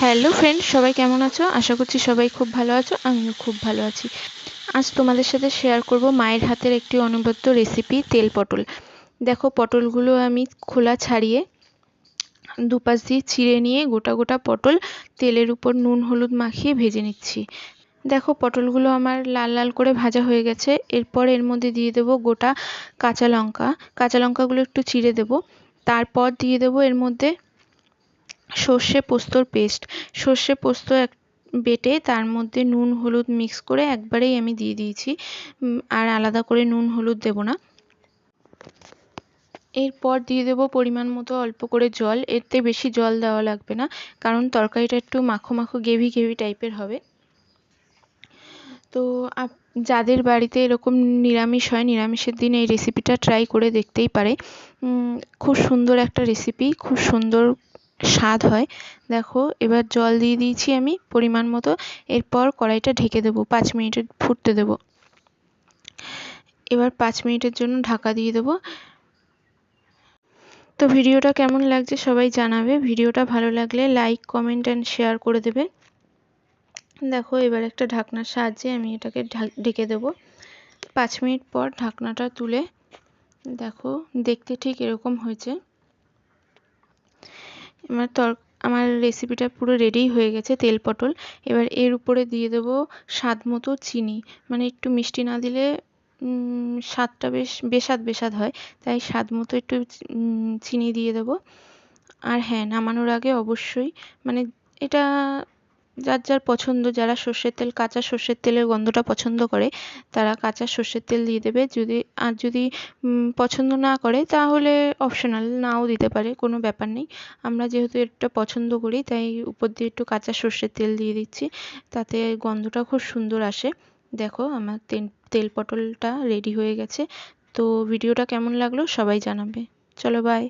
Hello friend সবাই কেমন আছো? আশা করছি সবাই খুব ভালো আছো। আমিও খুব ভালো আছি। আজ তোমাদের সাথে শেয়ার করব মায়ের হাতের একটি অনবদ্য রেসিপি তেল পটল। দেখো, পটলগুলো আমি খোলা ছাড়িয়ে দুপাশ দিয়ে চিড়ে নিয়ে গোটা গোটা পটল তেলের উপর নুন, হলুদ মাখিয়ে ভেজে নিচ্ছি। দেখো, পটলগুলো আমার লাল লাল করে ভাজা হয়ে গেছে। এরপর এর মধ্যে দিয়ে দেবো গোটা কাঁচা লঙ্কা। কাঁচা লঙ্কাগুলো একটু চিড়ে দেবো। তারপর দিয়ে দেবো এর মধ্যে সর্ষে পোস্তর পেস্ট সর্ষে পোস্ত এক বেটে তার মধ্যে নুন, হলুদ মিক্স করে একবারেই আমি দিয়ে দিয়েছি। আর আলাদা করে নুন, হলুদ দেব না। এরপর দিয়ে দেবো পরিমাণ মতো অল্প করে জল। এতে বেশি জল দেওয়া লাগবে না, কারণ তরকারিটা একটু মাখো মাখো গেভি গেভি টাইপের হবে। তো যাদের বাড়িতে এরকম নিরামিষ হয়, নিরামিষের দিন এই রেসিপিটা ট্রাই করে দেখতেই পারে। খুব সুন্দর একটা রেসিপি খুব সুন্দর স্বাদ হয়। দেখো, এবার জল দিয়ে দিয়েছি আমি পরিমাণ মতো। এরপর কড়াইটা ঢেকে দেবো, পাঁচ মিনিটের ফুটতে দেবো। এবার পাঁচ মিনিটের জন্য ঢাকা দিয়ে দেবো। তো ভিডিওটা কেমন লাগছে সবাই জানাবে। ভিডিওটা ভালো লাগলে লাইক, কমেন্ট অ্যান্ড শেয়ার করে দেবে। দেখো, এবার একটা ঢাকনার সাহায্যে আমি এটাকে ঢেকে দেবো। পাঁচ মিনিট পর ঢাকনাটা তুলে, দেখো, দেখতে ঠিক এরকম হয়েছে। আমার তর, আমার রেসিপিটা পুরো রেডি হয়ে গেছে, তেল, পটল। এবার এর উপরে দিয়ে দেবো স্বাদ মতো চিনি। মানে একটু মিষ্টি না দিলে স্বাদটা বেশ, বেস্বাদ বেস্বাদ হয়। তাই স্বাদ মতো একটু চিনি দিয়ে দেবো। আর হ্যাঁ নামানোর আগে অবশ্যই মানে এটা যার যার পছন্দ, যারা সর্ষের তেল, কাঁচা সর্ষের তেলের গন্ধটা পছন্দ করে, তারা কাঁচা সর্ষের তেল দিয়ে দেবে। যদি, আর যদি পছন্দ না করে, তাহলে অপশনাল নাও দিতে পারে, কোনো ব্যাপার নেই। আমরা যেহেতু এটা পছন্দ করি, তাই উপর দিয়ে একটু কাঁচা সর্ষের তেল দিয়ে দিচ্ছি। তাতে গন্ধটা খুব সুন্দর আসে। দেখো, আমার তেল তেল পটলটা রেডি হয়ে গেছে। তো ভিডিওটা কেমন লাগল সবাই জানাবে। চলো বাই